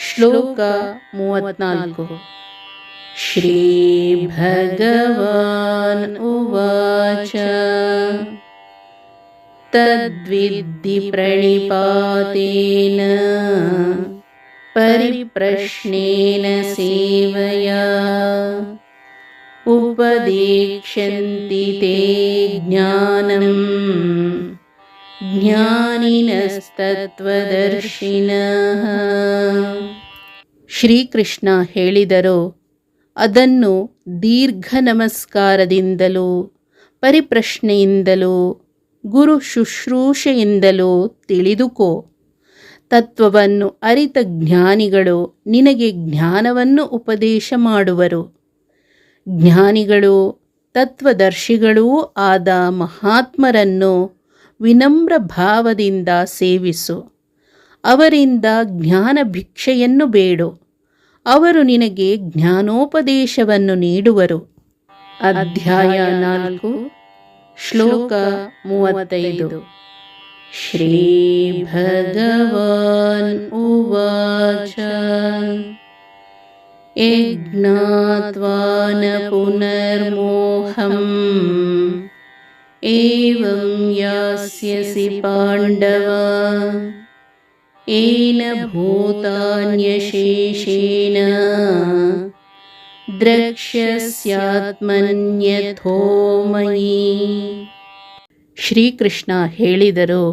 ಶ್ಲೋಕ ಮೂವತ್ನಾಲ್ಕು ಶ್ರೀ ಭಗವಾನ್ ಉವಾಚ ತದ್ವಿದ್ಧಿ ಪ್ರಣಿಪಾತೇನ ಪರಿಪ್ರಶ್ನೇನ ಸೇವಯಾ उपदेक्ष्यन्ति ते ज्ञानम् ಜ್ಞಾನಿನಸ್ತತ್ವದರ್ಶಿನಃ. ಶ್ರೀಕೃಷ್ಣ ಹೇಳಿದರು, ಅದನ್ನು ದೀರ್ಘ ನಮಸ್ಕಾರದಿಂದಲೂ ಪರಿಪ್ರಶ್ನೆಯಿಂದಲೂ, ಗುರು ಶುಶ್ರೂಷೆಯಿಂದಲೂ ತಿಳಿದುಕೋ. ತತ್ವವನ್ನು ಅರಿತ ಜ್ಞಾನಿಗಳು ನಿನಗೆ ಜ್ಞಾನವನ್ನು ಉಪದೇಶ ಮಾಡುವರು. ಜ್ಞಾನಿಗಳು ತತ್ವದರ್ಶಿಗಳೂ ಆದ ಮಹಾತ್ಮರನ್ನು ವಿನಮ್ರ ಭಾವದಿಂದ ಸೇವಿಸು ಅವರಿಂದ ಜ್ಞಾನ ಭಿಕ್ಷೆಯನ್ನು ಬೇಡು ಅವರು ನಿನಗೆ ಜ್ಞಾನೋಪದೇಶವನ್ನು ನೀಡುವರು ಅಧ್ಯಾಯ ನಾಲ್ಕು ಶ್ಲೋಕ ಮೂವತ್ತೈದು ಶ್ರೀ ಭಗವಾನ್ ಉವಾಚ यज्ञात्वा न पुनर्मोहम् एवं यास्यसि पाण्डव येन भूतान्यशेषेण ದ್ರಕ್ಷ್ಯಸ್ಯಾತ್ಮನ್ಯಥೋ ಮಯಿ ಶ್ರೀಕೃಷ್ಣ ಹೇಳಿದರು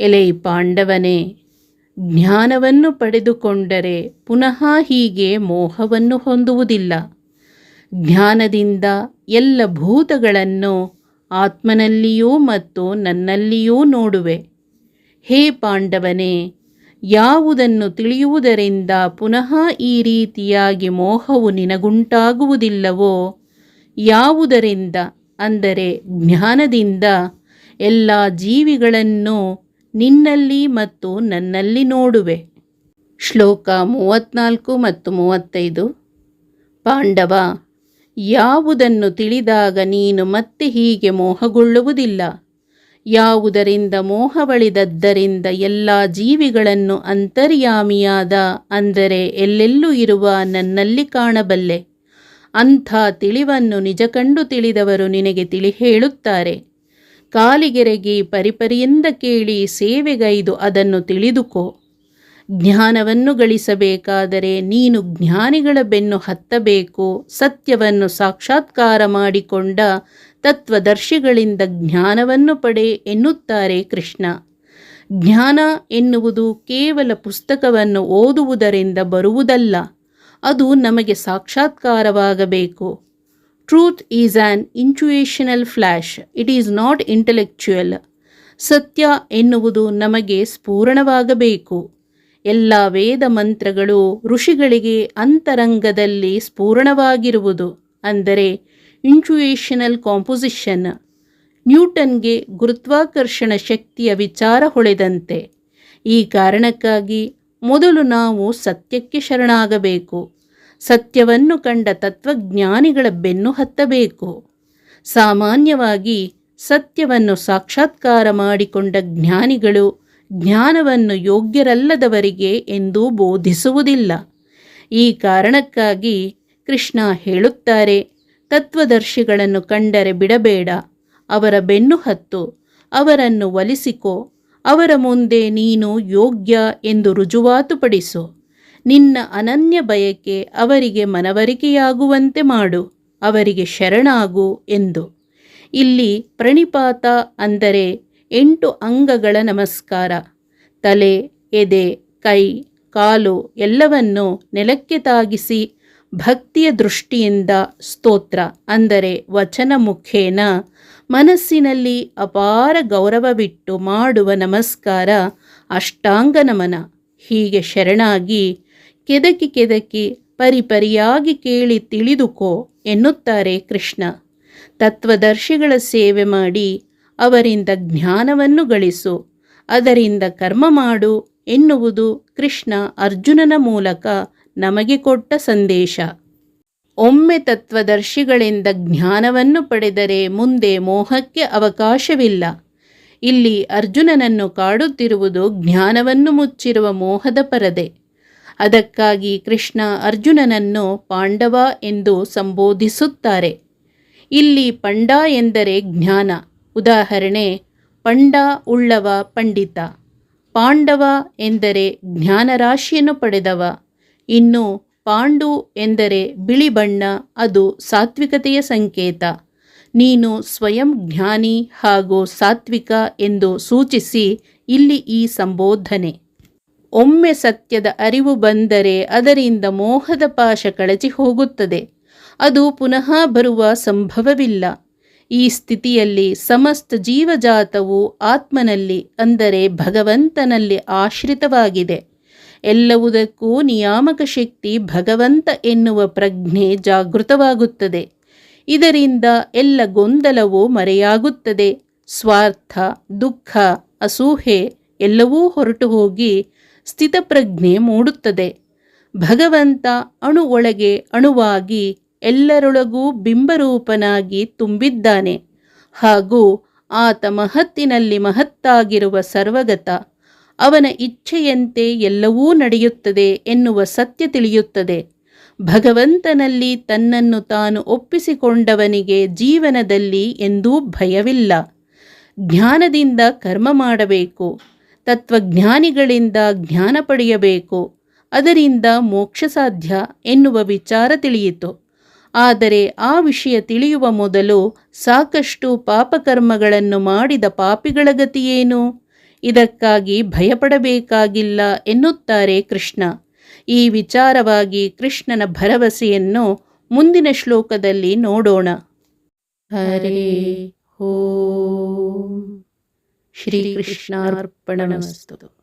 ಎಲೆ ಪಾಂಡವನೇ ಜ್ಞಾನವನ್ನು ಪಡೆದುಕೊಂಡರೆ ಪುನಃ ಹೀಗೆ ಮೋಹವನ್ನು ಹೊಂದುವುದಿಲ್ಲ ಜ್ಞಾನದಿಂದ ಎಲ್ಲ ಭೂತಗಳನ್ನು ಆತ್ಮನಲ್ಲಿಯೂ ಮತ್ತು ನನ್ನಲ್ಲಿಯೂ ನೋಡುವೆ. ಹೇ ಪಾಂಡವನೇ, ಯಾವುದನ್ನು ತಿಳಿಯುವುದರಿಂದ ಪುನಃ ಈ ರೀತಿಯಾಗಿ ಮೋಹವು ನಿನಗುಂಟಾಗುವುದಿಲ್ಲವೋ? ಯಾವುದರಿಂದ? ಅಂದರೆ ಜ್ಞಾನದಿಂದ. ಎಲ್ಲ ಜೀವಿಗಳನ್ನು ನಿನ್ನಲ್ಲಿ ಮತ್ತು ನನ್ನಲ್ಲಿ ನೋಡುವೆ. ಶ್ಲೋಕ ಮೂವತ್ನಾಲ್ಕು ಮತ್ತು ಮೂವತ್ತೈದು. ಪಾಂಡವ ಯಾವುದನ್ನು ತಿಳಿದಾಗ ನೀನು ಮತ್ತೆ ಹೀಗೆ ಮೋಹಗೊಳ್ಳುವುದಿಲ್ಲ. ಯಾವುದರಿಂದ ಮೋಹವಳಿದದ್ದರಿಂದ ಎಲ್ಲ ಜೀವಿಗಳನ್ನು ಅಂತರ್ಯಾಮಿಯಾದ, ಅಂದರೆ ಎಲ್ಲೆಲ್ಲೂ ಇರುವ ನನ್ನಲ್ಲಿ ಕಾಣಬಲ್ಲೆ. ಅಂಥ ತಿಳಿವನ್ನು ನಿಜ ಕಂಡು ತಿಳಿದವರು ನಿನಗೆ ತಿಳಿ ಹೇಳುತ್ತಾರೆ. ಕಾಲಿಗೆರೆಗೆ ಪರಿಪರಿಯಿಂದ ಕೇಳಿ ಸೇವೆಗೈದು ಅದನ್ನು ತಿಳಿದುಕೋ. ಜ್ಞಾನವನ್ನು ಗಳಿಸಬೇಕಾದರೆ ನೀನು ಜ್ಞಾನಿಗಳ ಬೆನ್ನು ಹತ್ತಬೇಕು. ಸತ್ಯವನ್ನು ಸಾಕ್ಷಾತ್ಕಾರ ಮಾಡಿಕೊಂಡ ತತ್ವದರ್ಶಿಗಳಿಂದ ಜ್ಞಾನವನ್ನು ಪಡೆ ಎನ್ನುತ್ತಾರೆ ಕೃಷ್ಣ. ಜ್ಞಾನ ಎನ್ನುವುದು ಕೇವಲ ಪುಸ್ತಕವನ್ನು ಓದುವುದರಿಂದ ಬರುವುದಲ್ಲ, ಅದು ನಮಗೆ ಸಾಕ್ಷಾತ್ಕಾರವಾಗಬೇಕು. Truth is an intuitional flash it is not intellectual ಸತ್ಯ ಎನ್ನುವುದು ನಮಗೆ ಸ್ಫೂರಣವಾಗಬೇಕು. ಎಲ್ಲ ವೇದ ಮಂತ್ರಗಳು ಋಷಿಗಳಿಗೆ ಅಂತರಂಗದಲ್ಲಿ ಸ್ಫೂರ್ಣವಾಗಿರುವುದು. ಅಂದರೆ ಇಂಚುಯೇಷನಲ್ ಕಾಂಪೊಸಿಷನ್ ನ್ಯೂಟನ್ಗೆ ಗುರುತ್ವಾಕರ್ಷಣ ಶಕ್ತಿಯ ವಿಚಾರ ಹೊಳೆದಂತೆ. ಈ ಕಾರಣಕ್ಕಾಗಿ ಮೊದಲು ನಾವು ಸತ್ಯಕ್ಕೆ ಶರಣಾಗಬೇಕು. ಸತ್ಯವನ್ನು ಕಂಡ ತತ್ವಜ್ಞಾನಿಗಳ ಬೆನ್ನು ಹತ್ತಬೇಕು. ಸಾಮಾನ್ಯವಾಗಿ ಸತ್ಯವನ್ನು ಸಾಕ್ಷಾತ್ಕಾರ ಮಾಡಿಕೊಂಡ ಜ್ಞಾನಿಗಳು ಜ್ಞಾನವನ್ನು ಯೋಗ್ಯರಲ್ಲದವರಿಗೆ ಎಂದು ಬೋಧಿಸುವುದಿಲ್ಲ. ಈ ಕಾರಣಕ್ಕಾಗಿ ಕೃಷ್ಣ ಹೇಳುತ್ತಾರೆ, ತತ್ವದರ್ಶಿಗಳನ್ನು ಕಂಡರೆ ಬಿಡಬೇಡ, ಅವರ ಬೆನ್ನು ಹತ್ತು, ಅವರನ್ನು ಒಲಿಸಿಕೋ, ಅವರ ಮುಂದೆ ನೀನು ಯೋಗ್ಯ ಎಂದು ರುಜುವಾತುಪಡಿಸು ನಿನ್ನ ಅನನ್ಯ ಬಯಕೆ ಅವರಿಗೆ ಮನವರಿಕೆಯಾಗುವಂತೆ ಮಾಡು, ಅವರಿಗೆ ಶರಣಾಗು ಎಂದು. ಇಲ್ಲಿ ಪ್ರಣಿಪಾತ ಅಂದರೆ ಎಂಟು ಅಂಗಗಳ ನಮಸ್ಕಾರ. ತಲೆ, ಎದೆ, ಕೈ, ಕಾಲು ಎಲ್ಲವನ್ನು ನೆಲಕ್ಕೆ ತಾಗಿಸಿ ಭಕ್ತಿಯ ದೃಷ್ಟಿಯಿಂದ ಸ್ತೋತ್ರ, ಅಂದರೆ ವಚನ ಮುಖೇನ ಮನಸ್ಸಿನಲ್ಲಿ ಅಪಾರ ಗೌರವವಿಟ್ಟು ಮಾಡುವ ನಮಸ್ಕಾರ ಅಷ್ಟಾಂಗ ನಮನ. ಹೀಗೆ ಶರಣಾಗಿ ಕೆದಕಿ ಕೆದಕಿ ಪರಿಪರಿಯಾಗಿ ಕೇಳಿ ತಿಳಿದುಕೋ ಎನ್ನುತ್ತಾರೆ ಕೃಷ್ಣ. ತತ್ವದರ್ಶಿಗಳ ಸೇವೆ ಮಾಡಿ ಅವರಿಂದ ಜ್ಞಾನವನ್ನು ಗಳಿಸು. ಅದರಿಂದ ಕರ್ಮ ಮಾಡು ಎನ್ನುವುದು ಕೃಷ್ಣ ಅರ್ಜುನನ ಮೂಲಕ ನಮಗೆ ಕೊಟ್ಟ ಸಂದೇಶ. ಒಮ್ಮೆ ತತ್ವದರ್ಶಿಗಳಿಂದ ಜ್ಞಾನವನ್ನು ಪಡೆದರೆ ಮುಂದೆ ಮೋಹಕ್ಕೆ ಅವಕಾಶವಿಲ್ಲ. ಇಲ್ಲಿ ಅರ್ಜುನನನ್ನು ಕಾಡುತ್ತಿರುವುದು ಜ್ಞಾನವನ್ನು ಮುಚ್ಚಿರುವ ಮೋಹದ ಪರದೆ. ಅದಕ್ಕಾಗಿ ಕೃಷ್ಣ ಅರ್ಜುನನನ್ನು ಪಾಂಡವ ಎಂದು ಸಂಬೋಧಿಸುತ್ತಾರೆ. ಇಲ್ಲಿ ಪಂಡ ಎಂದರೆ ಜ್ಞಾನ. ಉದಾಹರಣೆ, ಪಂಡ ಉಳ್ಳವ ಪಂಡಿತ. ಪಾಂಡವ ಎಂದರೆ ಜ್ಞಾನರಾಶಿಯನ್ನು ಪಡೆದವ. ಇನ್ನು ಪಾಂಡು ಎಂದರೆ ಬಿಳಿ ಬಣ್ಣ, ಅದು ಸಾತ್ವಿಕತೆಯ ಸಂಕೇತ. ನೀನು ಸ್ವಯಂ ಜ್ಞಾನಿ ಹಾಗೂ ಸಾತ್ವಿಕ ಎಂದು ಸೂಚಿಸಿ ಇಲ್ಲಿ ಈ ಸಂಬೋಧನೆ. ಒಮ್ಮೆ ಸತ್ಯದ ಅರಿವು ಬಂದರೆ ಅದರಿಂದ ಮೋಹದ ಪಾಶ ಕಳಚಿ ಹೋಗುತ್ತದೆ. ಅದು ಪುನಃ ಬರುವ ಸಂಭವವಿಲ್ಲ. ಈ ಸ್ಥಿತಿಯಲ್ಲಿ ಸಮಸ್ತ ಜೀವಜಾತವು ಆತ್ಮನಲ್ಲಿ ಅಂದರೆ ಭಗವಂತನಲ್ಲಿ ಆಶ್ರಿತವಾಗಿದೆ. ಎಲ್ಲವುದಕ್ಕೂ ನಿಯಾಮಕ ಶಕ್ತಿ ಭಗವಂತ ಎನ್ನುವ ಪ್ರಜ್ಞೆ ಜಾಗೃತವಾಗುತ್ತದೆ. ಇದರಿಂದ ಎಲ್ಲ ಗೊಂದಲವು ಮರೆಯಾಗುತ್ತದೆ. ಸ್ವಾರ್ಥ, ದುಃಖ, ಅಸೂಹೆ ಎಲ್ಲವೂ ಹೊರಟು ಹೋಗಿ ಸ್ಥಿತಪ್ರಜ್ಞೆ ಮೂಡುತ್ತದೆ. ಭಗವಂತ ಅಣು ಒಳಗೆ ಅಣುವಾಗಿ ಎಲ್ಲರೊಳಗೂ ಬಿಂಬರೂಪನಾಗಿ ತುಂಬಿದ್ದಾನೆ ಹಾಗೂ ಆತ ಮಹತ್ತಿನಲ್ಲಿ ಮಹತ್ತಾಗಿರುವ ಸರ್ವಗತ, ಅವನ ಇಚ್ಛೆಯಂತೆ ಎಲ್ಲವೂ ನಡೆಯುತ್ತದೆ ಎನ್ನುವ ಸತ್ಯ ತಿಳಿಯುತ್ತದೆ. ಭಗವಂತನಲ್ಲಿ ತನ್ನನ್ನು ತಾನು ಒಪ್ಪಿಸಿಕೊಂಡವನಿಗೆ ಜೀವನದಲ್ಲಿ ಎಂದೂ ಭಯವಿಲ್ಲ. ಜ್ಞಾನದಿಂದ ಕರ್ಮ ಮಾಡಬೇಕು, ತತ್ವಜ್ಞಾನಿಗಳಿಂದ ಜ್ಞಾನ ಪಡೆಯಬೇಕು, ಅದರಿಂದ ಮೋಕ್ಷ ಸಾಧ್ಯ ಎನ್ನುವ ವಿಚಾರ ತಿಳಿಯಿತು. ಆದರೆ ಆ ವಿಷಯ ತಿಳಿಯುವ ಮೊದಲು ಸಾಕಷ್ಟು ಪಾಪಕರ್ಮಗಳನ್ನು ಮಾಡಿದ ಪಾಪಿಗಳ ಗತಿಯೇನು? ಇದಕ್ಕಾಗಿ ಭಯಪಡಬೇಕಾಗಿಲ್ಲ ಎನ್ನುತ್ತಾರೆ ಕೃಷ್ಣ. ಈ ವಿಚಾರವಾಗಿ ಕೃಷ್ಣನ ಭರವಸೆಯನ್ನು ಮುಂದಿನ ಶ್ಲೋಕದಲ್ಲಿ ನೋಡೋಣ. ಹರೇ ಶ್ರೀ ಶ್ರೀಕೃಷ್ಣಾರ್ಪಣಮಸ್ತು